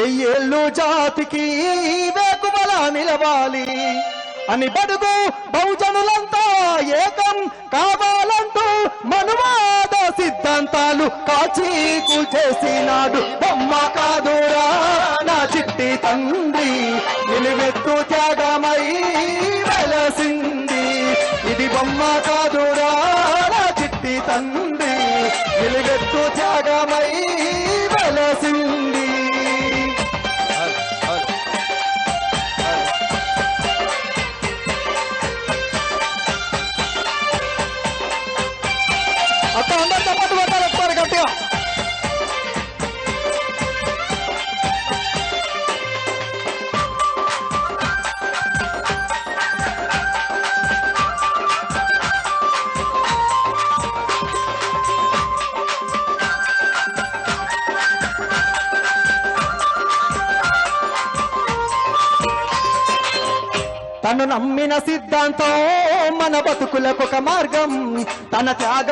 వెయ్యేళ్ళు జాతికి వేకువల నిలవాలి. అని బడుగు బహుజనులంతా ఏకం కావాలంటూ మనువాద సిద్ధాంతాలు కాచీకు చేసినాడు. బొమ్మ కాదురా నా చిట్టి తండ్రి నిలువెత్తు త్యాగమై వెలసింది. ఇది బొమ్మ కాదురా నా చిట్టి తండ్రి నిలువెత్తు త్యాగమై తను నమ్మిన సిద్ధాంతం మన బతుకులకు ఒక మార్గం తన త్యాగం